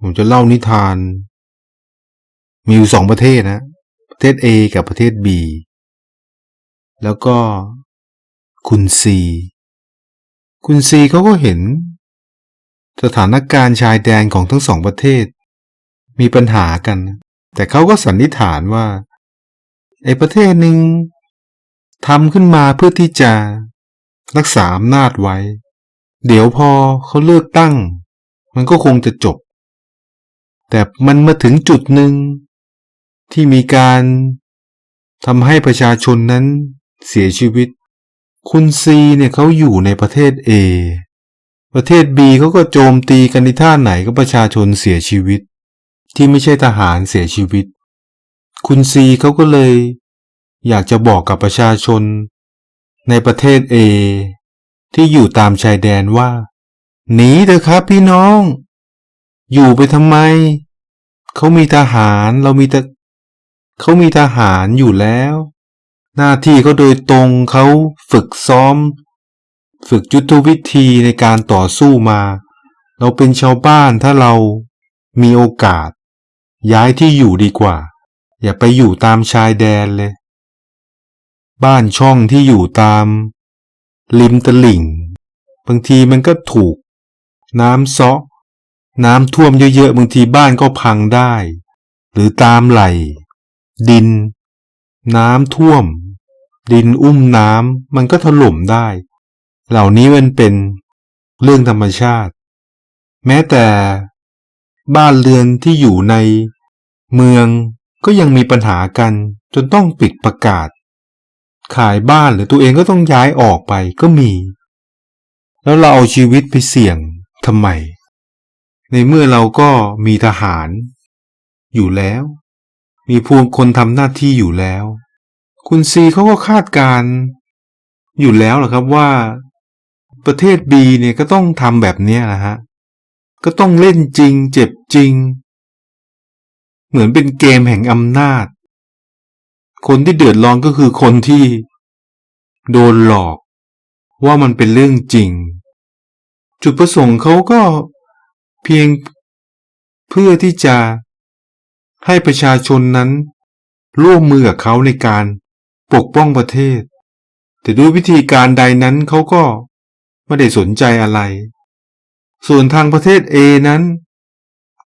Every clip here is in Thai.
ผมจะเล่านิทาน มีอยู่สองประเทศนะ ประเทศ A กับประเทศ B แล้วก็คุณ C คุณ C เขาก็เห็น สถานการณ์ชายแดนของทั้งสองประเทศ มีปัญหากัน แต่เขาก็สันนิษฐานว่าไอ้ประเทศหนึ่งทำขึ้นมาเพื่อที่จะรักษาอำนาจไว้ เดี๋ยวพอเขาเลือกตั้ง มันก็คงจะจบ แต่มันมาถึงจุดหนึ่ง ที่มีการทำให้ประชาชนนั้นเสียชีวิต คุณซีเนี่ยเขาอยู่ในประเทศ A ประเทศ B เขาก็โจมตีกันในท่าไหนก็ประชาชนเสียชีวิต ที่ไม่ใช่ทหารเสียชีวิต คุณซีเขาก็เลย อยากจะบอกกับประชาชน ในประเทศ A ที่อยู่ตามชายแดนว่า หนีเถอะครับพี่น้อง อยู่ไปทำไม เขามีทหารเรามีแต่เขามีทหารอยู่แล้ว หน้าที่เขาโดยตรงเขาฝึกซ้อม ฝึกยุทธวิธีในการต่อสู้มา เราเป็นชาวบ้านถ้าเรามีโอกาส ย้ายที่อยู่ดีกว่า อย่าไปอยู่ตามชายแดนเลย บ้านช่องที่อยู่ตามริมตลิ่ง บางทีมันก็ถูก น้ำซาะ น้ำท่วมเยอะๆบางทีบ้านก็พังได้ หรือตามไหล ดิน น้ำท่วม ดินอุ้มน้ำมันก็ถล่มได้ เหล่านี้มันเป็นเรื่องธรรมชาติ แม้แต่บ้านเรือนที่อยู่ในเมืองก็ยังมีปัญหากันจนต้องปิดประกาศ ขายบ้านหรือตัวเองก็ต้องย้ายออกไปก็มี แล้วเราเอาชีวิตไปเสี่ยงทำไม ในเมื่อเราก็มีทหาร อยู่แล้ว มีพวกคนทำหน้าที่อยู่แล้ว คุณซีเขาก็คาดการณ์อยู่แล้วเหรอครับว่า ประเทศบีเนี่ยก็ต้องทำแบบนี้นะฮะ ก็ต้องเล่นจริง เจ็บจริง เหมือนเป็นเกมแห่งอำนาจ คนที่เดือดร้อนก็คือคนที่โดนหลอกว่ามันเป็นเรื่องจริง จุดประสงค์เขาก็ เพียงเพื่อที่จะให้ประชาชนนั้น ร่วมมือกับเขาในการปกป้องประเทศ แต่ด้วยวิธีการใดนั้นเขาก็ไม่ได้สนใจอะไร ส่วนทางประเทศ A นั้น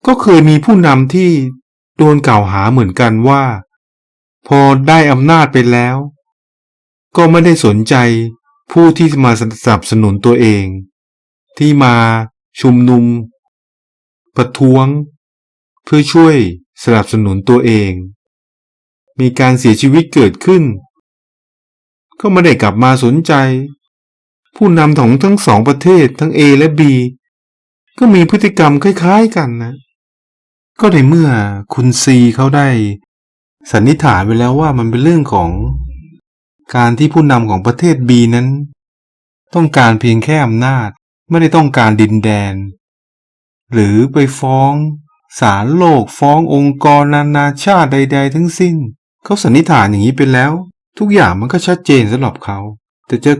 ก็เคยมีผู้นำที่โดนกล่าวหาเหมือนกันว่า พอได้อำนาจไปแล้ว ก็ไม่ได้สนใจผู้ที่มาสนับสนุนตัวเอง ที่มาชุมนุม ประท้วง เพื่อช่วยสนับสนุนตัวเอง มีการเสียชีวิตเกิดขึ้น ก็ไม่ได้กลับมาสนใจ ผู้นำของทั้งสองประเทศทั้ง A และ B ก็มีพฤติกรรมคล้ายๆกันนะ ก็ในเมื่อคุณซีเขาได้สันนิษฐานไปแล้วว่ามันเป็นเรื่องของการที่ผู้นำของประเทศ B นั้น ต้องการเพียงแค่อำนาจ ไม่ได้ต้องการดินแดน หรือไปฟ้องศาลโลกฟ้ององค์กรนานาชาติใด ๆ ทั้งสิ้น เขาสันนิษฐานอย่างนี้ไปแล้ว ทุกอย่างมันก็ชัดเจนสำหรับเขา แต่จะ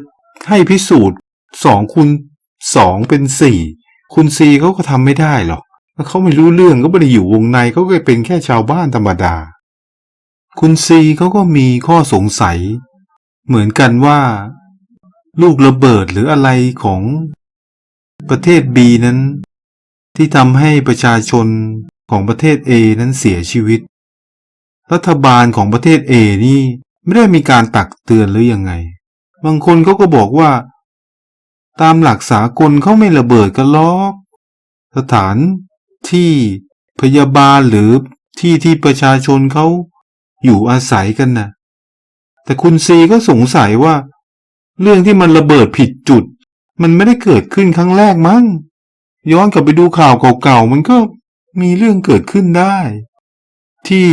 ให้พิสูจน์สองคูณสองเป็นสี่คุณซีเขาก็ทำไม่ได้หรอกเขาไม่รู้เรื่องก็ไม่ได้อยู่วงในเขาก็เป็นแค่ชาวบ้านธรรมดา คุณซีเขาก็มีข้อสงสัย เหมือนกันว่า ลูกระเบิดหรืออะไรของประเทศ B นั้น ที่ทำให้ประชาชนของประเทศ A นั้นเสียชีวิต รัฐบาลของประเทศ A นี่ไม่ได้มีการตักเตือนหรือยังไง บางคนเขาก็บอกว่า ตามหลักสากลเขาไม่ระเบิดกันล็อกสถานที่พยาบาลหรือที่ที่ประชาชนเขาอยู่อาศัยกันนะ่ะ แต่คุณซีก็สงสัยว่า เรื่องที่มันระเบิดผิดจุด มันไม่ได้เกิดขึ้นครั้งแรกมั้ง ย้อนกลับไปดูข่าวเก่าๆมันก็มีเรื่องเกิดขึ้นได้ ที่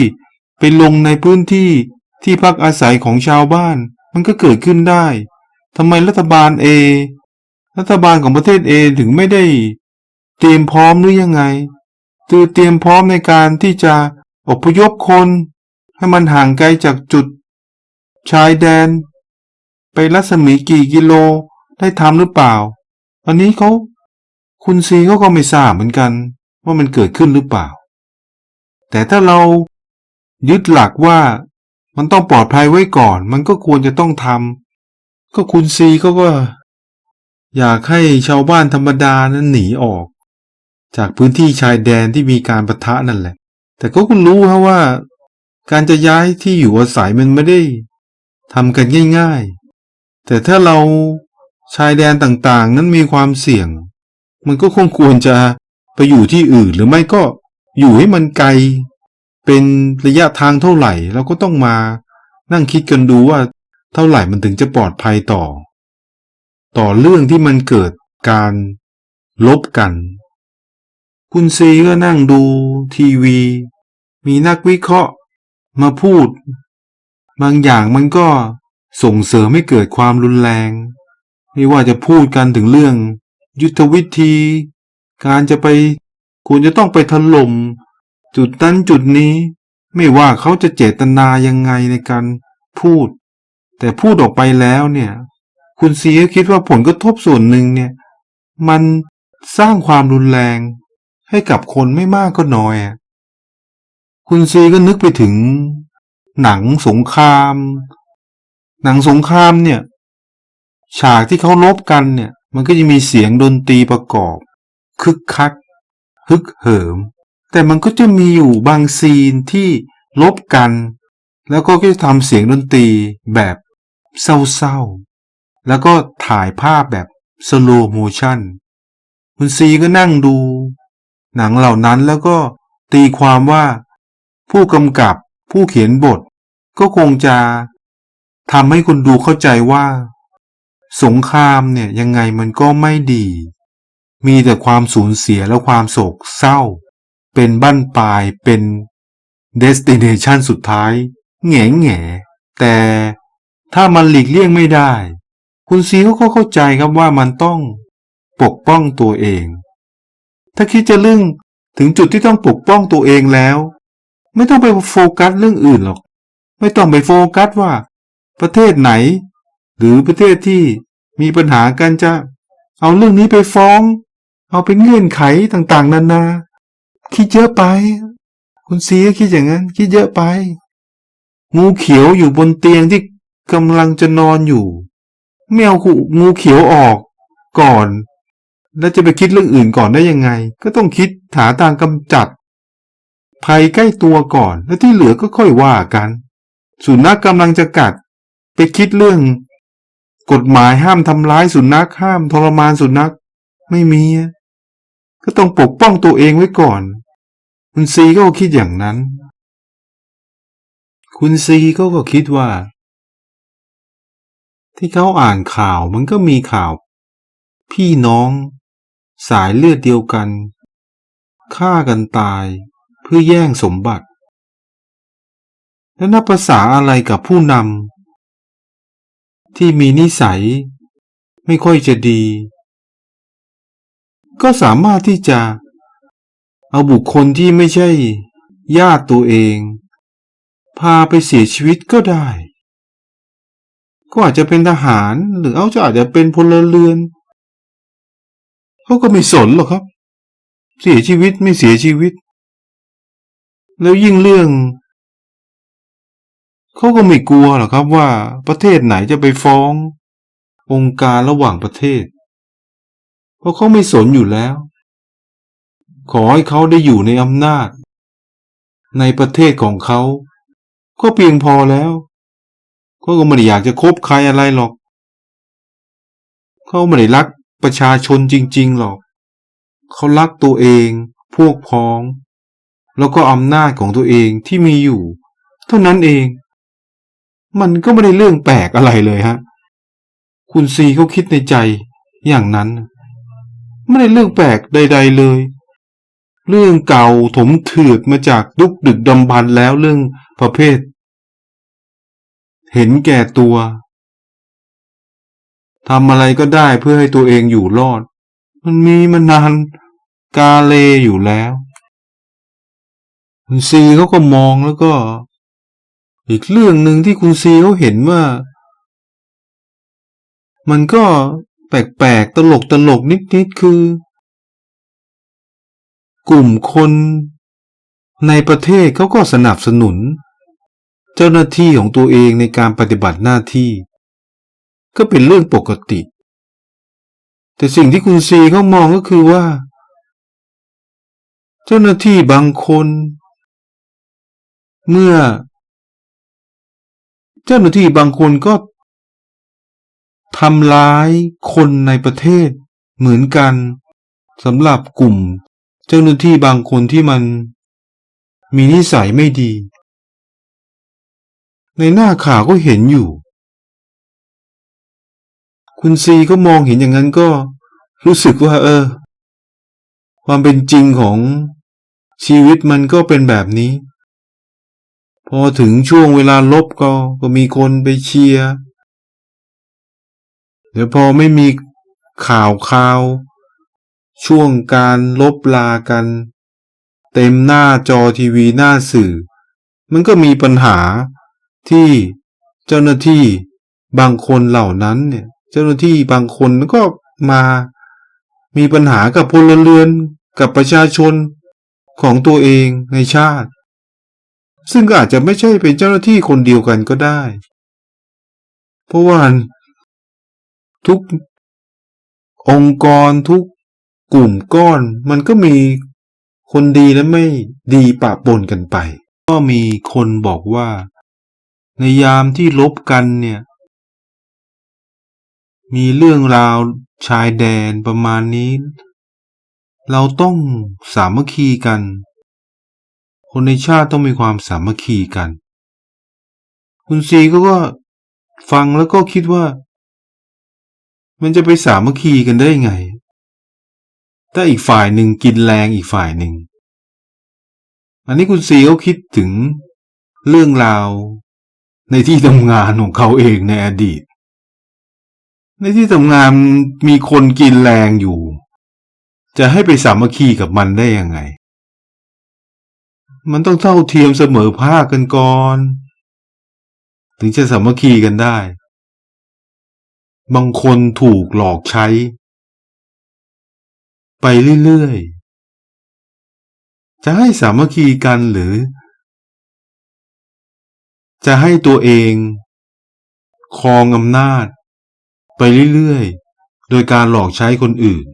ไปลงในพื้นที่ที่พักอาศัยของชาวบ้าน มันก็เกิดขึ้นได้ทำไมรัฐบาลเอรัฐบาลของประเทศเอถึงไม่ได้ เตรียมพร้อมหรือยังไงคือเตรียมพร้อมในการที่จะอพยพคน ให้มันห่างไกลจากจุด ชายแดน ไปรัศมีกี่กิโลได้ทำหรือเปล่า อันนี้เขา คุณซีเขาก็ไม่ทราบเหมือนกัน ว่ามันเกิดขึ้นหรือเปล่า แต่ถ้าเรายึดหลักว่ามันต้องปลอดภัยไว้ก่อน มันก็ควรจะต้องทำก็คุณซีเขาก็ อยากให้ชาวบ้านธรรมดานั้นหนีออก จากพื้นที่ชายแดนที่มีการประทะนั่นแหละ แต่ก็คุณรู้ฮะว่า การจะย้ายที่อยู่อาศัยมันไม่ได้ทำกันง่าย ๆ แต่ถ้าเราชายแดนต่างๆ นั้นมีความเสี่ยง มันก็คงควรจะไปอยู่ที่อื่นหรือไม่ก็อยู่ให้มันไกล เป็นระยะทางเท่าไหร่เราก็ต้องมานั่งคิดกันดูว่าเท่าไหร่มันถึงจะปลอดภัยต่อ ต่อเรื่องที่มันเกิดการลบกัน คุณซีก็นั่งดูทีวี มีนักวิเคราะห์มาพูด บางอย่างมันก็ส่งเสริมให้เกิดความรุนแรง ไม่ว่าจะพูดกันถึงเรื่อง ยุทธวิธี การจะไปควรจะต้องไปถล่มจุดนั้นจุดนี้ ไม่ว่าเขาจะเจตนายังไงในการพูด แต่พูดออกไปแล้วเนี่ย คุณซีก็คิดว่าผลกระทบส่วนหนึ่งเนี่ย มันสร้างความรุนแรงให้กับคนไม่มากก็น้อยคุณซีก็นึกไปถึง หนังสงคราม หนังสงครามเนี่ย ฉากที่เขาลบกันเนี่ย มันก็จะมีเสียงดนตรีประกอบ คึกคัก ฮึกเหิม แต่มันก็จะมีอยู่บางซีนที่ลบกัน แล้วก็จะทำเสียงดนตรีแบบเศร้าๆ แล้วก็ถ่ายภาพแบบสโลโมชั่นคุณซีก็นั่งดู หนังเหล่านั้นแล้วก็ตีความว่า ผู้กำกับผู้เขียนบท ก็คงจะทำให้คนดูเข้าใจว่า สงครามเนี่ยยังไงมันก็ไม่ดี มีแต่ความสูญเสียและความโศกเศร้า เป็นบั้นปลายเป็นเดสติเนชันสุดท้าย แง่แง่แต่ถ้ามันหลีกเลี่ยงไม่ได้ คุณซีเขาก็เข้าใจครับว่ามันต้องปกป้องตัวเอง ถ้าคิดจะเรื่องถึงจุดที่ต้องปกป้องตัวเองแล้ว ไม่ต้องไปโฟกัสเรื่องอื่นหรอก ไม่ต้องไปโฟกัสว่า ประเทศไหน หรือประเทศที่มีปัญหากันจะเอาเรื่องนี้ไปฟ้อง เอาเป็นเงื่อนไขต่างๆ นานา คิดเยอะไป คุณซีก็คิดอย่างนั้น คิดเยอะไป งูเขียวอยู่บนเตียงที่กำลังจะนอนอยู่ไม่เอางูเขียวออกก่อน แล้วจะไปคิดเรื่องอื่นก่อนได้ยังไง ก็ต้องคิดหาทางกำจัด ภัยใกล้ตัวก่อน แล้วที่เหลือก็ค่อยว่ากัน สุนัขกำลังจะกัด ไปคิดเรื่อง กฎหมายห้ามทำร้ายสุนัขห้ามทรมานสุนัข ไม่มี ก็ต้องปกป้องตัวเองไว้ก่อน คุณซีก็คิดอย่างนั้น คุณซีก็ก็คิดว่า ที่เขาอ่านข่าวมันก็มีข่าว พี่น้อง สายเลือดเดียวกันฆ่ากันตายเพื่อแย่งสมบัติ และนับภาษาอะไรกับผู้นำ ที่มีนิสัย ไม่ค่อยจะดี ก็สามารถที่จะเอาบุคคลที่ไม่ใช่ญาติตัวเอง พาไปเสียชีวิตก็ได้ ก็อาจจะเป็นทหารหรือเอาจะอาจจะเป็นพลเรือนเขาก็ไม่สนหรอกครับ เสียชีวิตไม่เสียชีวิต แล้วยิ่งเรื่อง เขาก็ไม่กลัวหรอกครับว่าประเทศไหนจะไปฟ้อง องค์การระหว่างประเทศ เพราะเขาไม่สนอยู่แล้ว ขอให้เขาได้อยู่ในอำนาจ ในประเทศของเขา ก็เพียงพอแล้วเขาก็ไม่ได้อยากจะคบใครอะไรหรอก เขาไม่ได้รักประชาชนจริง ๆ หรอก เขารักตัวเอง พวกพ้อง แล้วก็อำนาจของตัวเองที่มีอยู่ เท่านั้นเอง มันก็ไม่ได้เรื่องแปลกอะไรเลยฮะ คุณซีเขาคิดในใจอย่างนั้น ไม่ได้เรื่องแปลกใด ๆเลย เรื่องเก่าถมเถือกมาจากดุกดึกดำบรรพ์แล้วเรื่องประเภท เห็นแก่ตัวทำอะไรก็ได้เพื่อให้ตัวเองอยู่รอด มันมีมานานกาเลอยู่แล้วคุณซีเขาก็มองแล้วก็ อีกเรื่องหนึ่งที่คุณซีเขาเห็นว่า มันก็แปลกๆตลกตลกนิดๆคือ กลุ่มคนในประเทศเขาก็สนับสนุน เจ้าหน้าที่ของตัวเองในการปฏิบัติหน้าที่ ก็เป็นเรื่องปกติ แต่สิ่งที่คุณซีเขามองก็คือว่า เจ้าหน้าที่บางคน เมื่อ เจ้าหน้าที่บางคนก็ทำร้ายคนในประเทศเหมือนกันสำหรับกลุ่ม เจ้าหน้าที่บางคนที่มันมีนิสัยไม่ดี ในหน้าข่าวก็เห็นอยู่ คุณซีก็มองเห็นอย่างนั้นก็รู้สึกว่า เออ ความเป็นจริงของชีวิตมันก็เป็นแบบนี้ อถึงช่วงเวลาลบก็ก็มีคนไปเชียร์เดี๋ยวพอไม่มีข่าวข่าว ช่วงการลบลากัน เต็มหน้าจอทีวีหน้าสื่อ มันก็มีปัญหาที่เจ้าหน้าที่บางคนเหล่านั้นเนี่ย เจ้าหน้าที่บางคนก็มามีปัญหากับพลเรือนกับประชาชนของตัวเองในชาติ ซึ่งก็อาจจะไม่ใช่เป็นเจ้าหน้าที่คนเดียวกันก็ได้ เพราะว่าทุกองค์กรทุกกลุ่มก้อน มันก็มีคนดีและไม่ดีปะปนกันไป ก็มีคนบอกว่า ในยามที่ลบกันเนี่ย มีเรื่องราวชายแดนประมาณนี้ เราต้องสามัคคีกัน คนในชาติต้องมีความสามัคคีกัน คุณซีก็ก็ฟังแล้วก็คิดว่า มันจะไปสามัคคีกันได้ไง ถ้าอีกฝ่ายหนึ่งกินแรงอีกฝ่ายหนึ่ง อันนี้คุณซีเขาคิดถึงเรื่องราว ในที่ทำงานของเขาเองในอดีต ในที่ทำงานมีคนกินแรงอยู่ จะให้ไปสามัคคีกับมันได้ยังไง มันต้องเท่าเทียมเสมอภาคกันก่อน ถึงจะสามัคคีกันได้ บางคนถูกหลอกใช้ ไปเรื่อยๆ จะให้สามัคคีกันหรือ จะให้ตัวเองครองอำนาจ ไปเรื่อยๆ โดยการหลอกใช้คนอื่น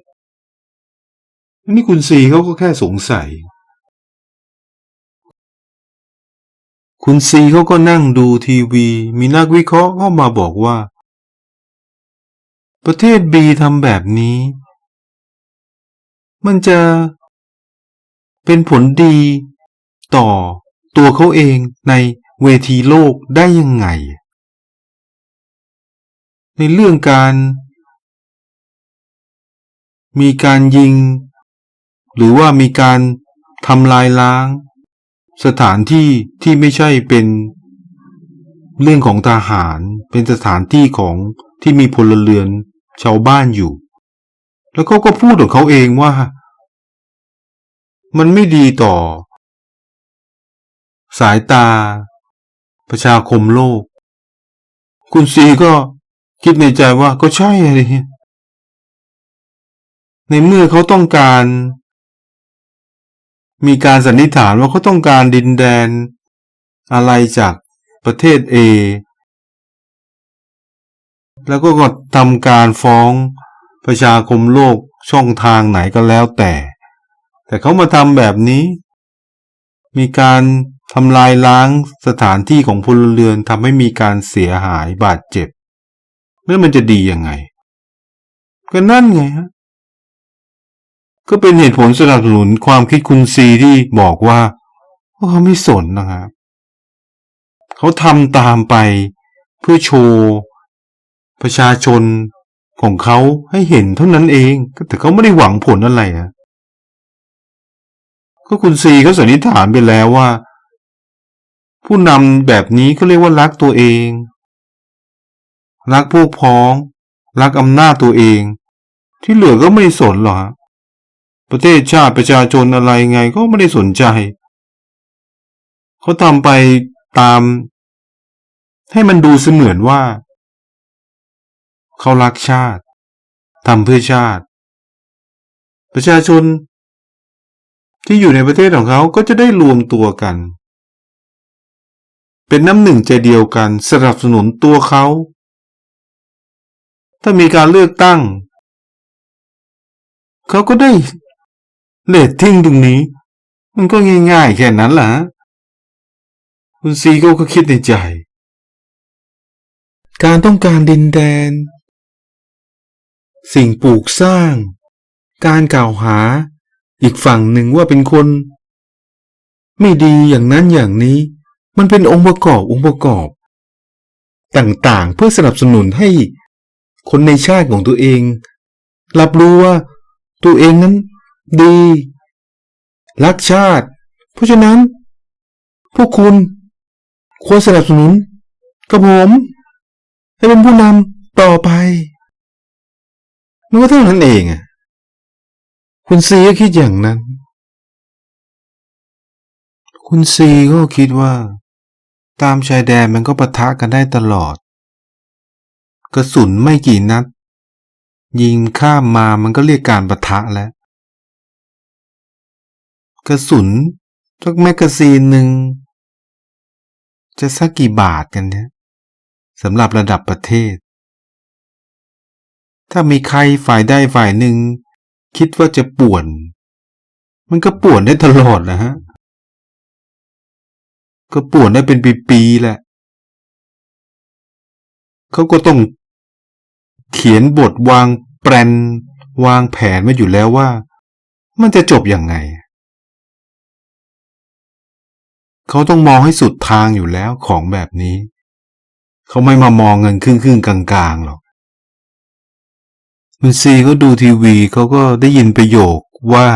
นี่คุณซีเขาก็แค่สงสัย คุณซีเขาก็นั่งดูทีวี มีนักวิเคราะห์เข้ามาบอกว่า ประเทศบีทำแบบนี้ มันจะเป็นผลดีต่อตัวเขาเองในเวทีโลกได้ยังไง ในเรื่องการ มีการยิง หรือว่ามีการทำลายล้าง สถานที่ที่ไม่ใช่เป็นเรื่องของทหาร เป็นสถานที่ของที่มีพลเรือนชาวบ้านอยู่ แล้วเขาก็พูดของเขาเองว่า มันไม่ดีต่อ สายตา ประชาคมโลก คุณซีก็คิดในใจว่าก็ใช่อะไรเงี้ยในเมื่อเขาต้องการ มีการสันนิษฐานว่าเขาต้องการดินแดน อะไรจากประเทศเอแล้วก็ก็ทำการฟ้องประชาคมโลกช่องทางไหนก็แล้วแต่ แต่เขามาทำแบบนี้ มีการทำลายล้างสถานที่ของพลเรือนทำให้มีการเสียหายบาดเจ็บแล้วมันจะดียังไง ก็นั่นไงฮะ ก็เป็นเหตุผลสนับสนุนความคิดคุณซีที่บอกว่าเขาไม่สนนะครับเขาทำตามไปเพื่อโชว์ ประชาชนของเขาให้เห็นเท่านั้นเอง แต่เขาไม่ได้หวังผลอะไรนะก็คุณซีเขาสันนิษฐานไปแล้วว่า ผู้นำแบบนี้เขาเรียกว่ารักตัวเอง รักพวกพ้อง รักอำนาจตัวเอง ที่เหลือก็ไม่สนหรอก ประเทศชาติประชาชนอะไรไงก็ไม่ได้สนใจ เขาทำไปตาม ให้มันดูเสมือนว่า เขารักชาติทำเพื่อชาติ ประชาชน ที่อยู่ในประเทศของเขาก็จะได้รวมตัวกัน เป็นน้ำหนึ่งใจเดียวกันสนับสนุนตัวเขา ถ้ามีการเลือกตั้ง เขาก็ได้ เลตทิ้งตรงนี้ มันก็ง่ายๆแค่นั้นละฮะคุณซีโก้ก็คิดในใจ การต้องการดินแดน สิ่งปลูกสร้าง การกล่าวหา อีกฝั่งหนึ่งว่าเป็นคน ไม่ดีอย่างนั้นอย่างนี้ มันเป็นองค์ประกอบองค์ประกอบ ต่างๆเพื่อสนับสนุนให้คนในชาติของตัวเอง รับรู้ว่าตัวเองนั้น ดี รักชาติ เพราะฉะนั้น พวกคุณ ควรสนับสนุนกับผมให้เป็นผู้นำต่อไป มันก็เท่านั้นเองอะคุณซีก็คิดอย่างนั้น คุณซีก็คิดว่า ตามชายแดนมันก็ปะทะกันได้ตลอด กระสุนไม่กี่นัด ยิงข้ามมามันก็เรียกการปะทะแล้ว กระสุนสักแมกกาซีนหนึ่งจะสักกี่บาทกันเนี่ยสำหรับระดับประเทศ ถ้ามีใครฝ่ายใดฝ่ายหนึ่ง คิดว่าจะป่วน มันก็ป่วนได้ตลอดนะฮะ ก็ป่วนได้เป็นปีๆแหละเขาก็ต้องเขียนบทวางแปลนวางแผนมาอยู่แล้วว่า มันจะจบยังไง เขาต้องมองให้สุดทางอยู่แล้วของแบบนี้ เขาไม่มามองเงินครึ่งครึ่งๆกลางๆหรอกคุณซีก็ดูทีวีเขาก็ได้ยินประโยคว่า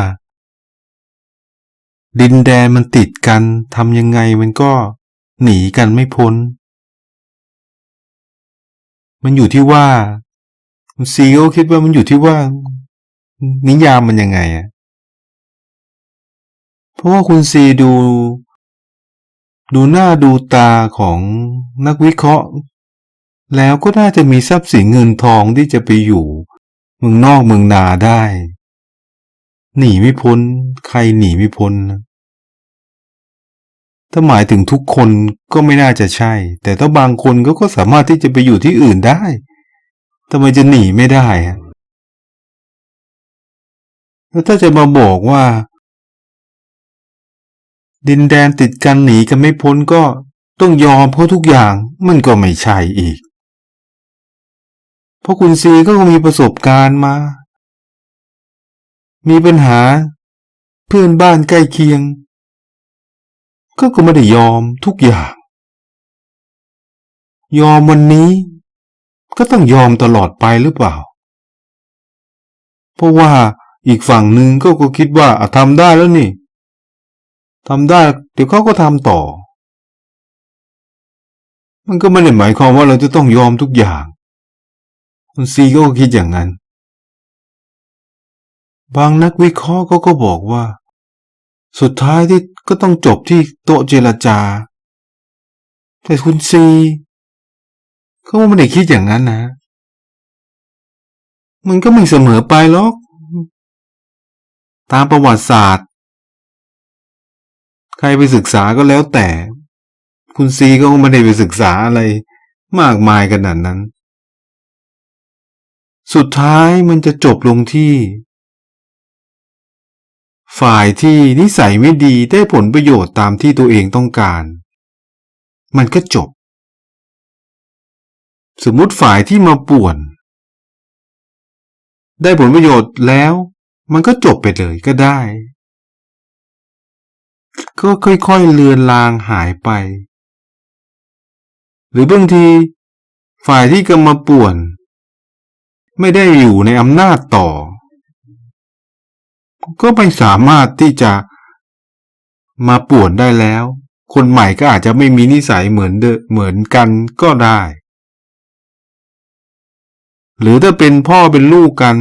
ดินแดนมันติดกันทำยังไงมันก็หนีกันไม่พ้น มันอยู่ที่ว่าคุณซีก็คิดว่ามันอยู่ที่ว่า นิยามมันยังไงอะเพราะว่าคุณซีดู ดูหน้าดูตาของนักวิเคราะห์ แล้วก็น่าจะมีทรัพย์สินเงินทองที่จะไปอยู่เมืองนอกเมืองนาได้ หนีไม่พ้น ใครหนีไม่พ้นนะถ้าหมายถึงทุกคนก็ไม่น่าจะใช่ แต่ถ้าบางคนก็ก็สามารถที่จะไปอยู่ที่อื่นได้ทำไมจะหนีไม่ได้อะแล้วถ้าจะมาบอกว่า ดินแดนติดกันหนีกันไม่พ้นก็ต้องยอมเพราะทุกอย่างมันก็ไม่ใช่อีก เพราะคุณซีก็มีประสบการณ์มา มีปัญหา เพื่อนบ้านใกล้เคียง ก็ก็ไม่ได้ยอมทุกอย่าง ยอมวันนี้ ก็ต้องยอมตลอดไปหรือเปล่า เพราะว่าอีกฝั่งหนึ่งก็ก็คิดว่าอทำได้แล้วนี่ ทำได้ เดี๋ยวเขาก็ทำต่อ มันก็ไม่ได้หมายความว่าเราจะต้องยอมทุกอย่าง คุณซีก็คิดอย่างนั้น บางนักวิเคราะห์ก็ก็บอกว่า สุดท้ายที่ก็ต้องจบที่โต๊ะเจรจา แต่คุณซีเขาไม่ได้คิดอย่างนั้นนะ มันก็ไม่เสมอไปหรอก ตามประวัติศาสตร์ ใครไปศึกษาก็แล้วแต่ คุณซีก็ไม่ได้ไปศึกษาอะไร มากมายขนาดนั้น สุดท้ายมันจะจบลงที่ ฝ่ายที่นิสัยไม่ดีได้ผลประโยชน์ตามที่ตัวเองต้องการ มันก็จบ สมมุติฝ่ายที่มาป่วน ได้ผลประโยชน์แล้ว มันก็จบไปเลยก็ได้ ก็ค่อยๆเลือนลางหายไป หรือบางทีฝ่ายที่กำมาป่วน ไม่ได้อยู่ในอำนาจต่อ ก็ไม่สามารถที่จะมาป่วนได้แล้ว คนใหม่ก็อาจจะไม่มีนิสัยเหมือนเดเหมือนกันก็ได้ หรือถ้าเป็นพ่อเป็นลูกกัน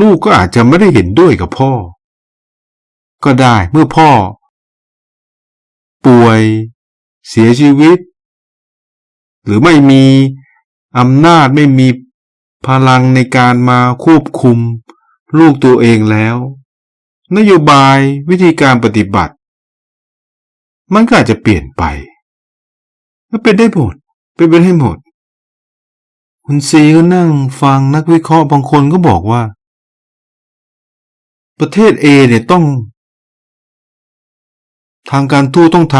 ลูกก็อาจจะไม่ได้เห็นด้วยกับพ่อ ก็ได้เมื่อพ่อ ป่วย เสียชีวิต หรือไม่มีอำนาจไม่มีพลังในการมาควบคุมลูกตัวเองแล้ว นโยบายวิธีการปฏิบัติ มันก็อาจจะเปลี่ยนไปก็เป็นได้หมดเป็นไปได้หมด คุณซีก็นั่งฟังนักวิเคราะห์บางคนก็บอกว่า ประเทศเอเนี่ยต้อง ทางการทูตต้องท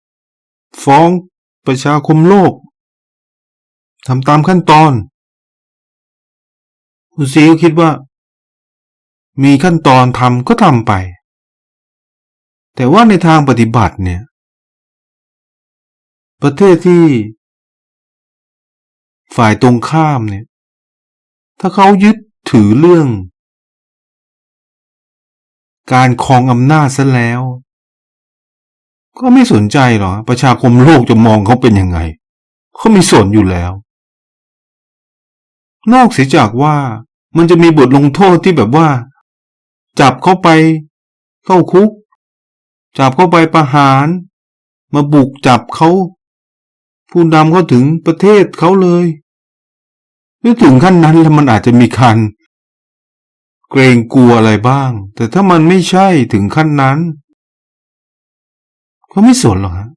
ำฟ้องประชาคมโลกทำตามขั้นตอน คุณซีก็คิดว่า มีขั้นตอนทำก็ทำไป แต่ว่าในทางปฏิบัติเนี่ย ประเทศที่ ฝ่ายตรงข้ามเนี่ย ถ้าเขายึดถือเรื่อง การครองอำนาจซะแล้ว ก็ไม่สนใจหรอ ประชาคมโลกจะมองเขาเป็นยังไงเขามีส่วนอยู่แล้ว นอกเสียจากว่ามันจะมีบทลงโทษที่แบบว่า จับเข้าไป เข้าคุก จับเข้าไปประหาร มาบุกจับเขาผู้นำเขาถึงประเทศเขาเลยถ้าถึงขั้นนั้นแล้วมันอาจจะมีคันเกรงกลัวอะไรบ้าง แต่ถ้ามันไม่ใช่ถึงขั้นนั้น เขาไม่สนหรอกฮะ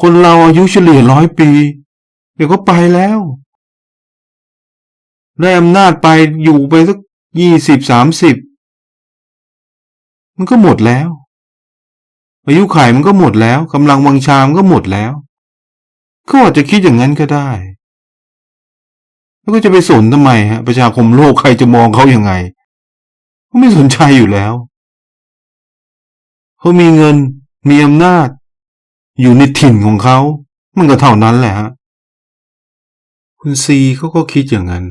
คนเราอายุเฉลี่ยร้อยปี เดี๋ยวก็ไปแล้วได้อำนาจไปอยู่ไปสักยี่สิบสามสิบมันก็หมดแล้ว อายุขัยมันก็หมดแล้วกำลังวังชามก็หมดแล้วก็อาจจะคิดอย่างนั้นก็ได้ แล้วก็จะไปสนทำไมฮะ ประชาคมโลกใครจะมองเขาอยัางไงเขาไม่สนใจอยู่แล้ว เขามีเงิน มีอำนาจ อยู่ในถิ่นของเขา มันก็เท่านั้นแหละฮะ คุณซีเขาก็คิดอย่างนั้น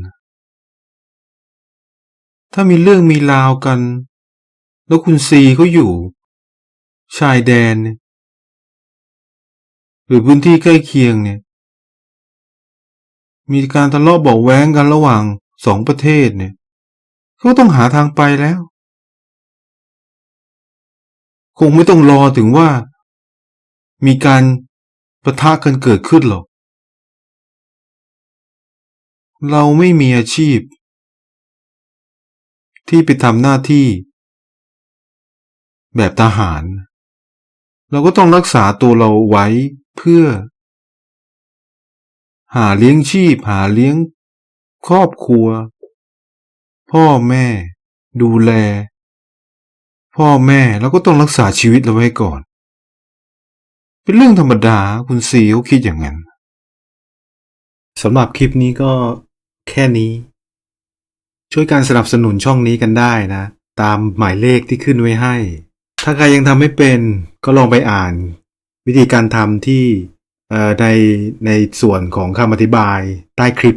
ถ้ามีเรื่องมีราวกัน แล้วคุณซีเขาอยู่ ชายแดนเนี่ยหรือพื้นที่ใกล้เคียงเนี่ย มีการทะเลาะเบาะแว้งกันระหว่างสองประเทศเนี่ยเขาต้องหาทางไปแล้ว คงไม่ต้องรอถึงว่า มีการประทะกันเกิดขึ้นหรอก เราไม่มีอาชีพ ที่ไปทำหน้าที่ แบบทหาร เราก็ต้องรักษาตัวเราไว้เพื่อ หาเลี้ยงชีพ หาเลี้ยง ครอบครัว พ่อแม่ ดูแล พ่อแม่แล้วก็ต้องรักษาชีวิตเราไว้ก่อน เป็นเรื่องธรรมดาคุณซีเขาคิดอย่างนั้นสำหรับคลิปนี้ก็แค่นี้ ช่วยการสนับสนุนช่องนี้กันได้นะ ตามหมายเลขที่ขึ้นไว้ให้ ถ้าใครยังทำไม่เป็นก็ลองไปอ่าน วิธีการทำที่ในในส่วนของคำอธิบายใต้คลิป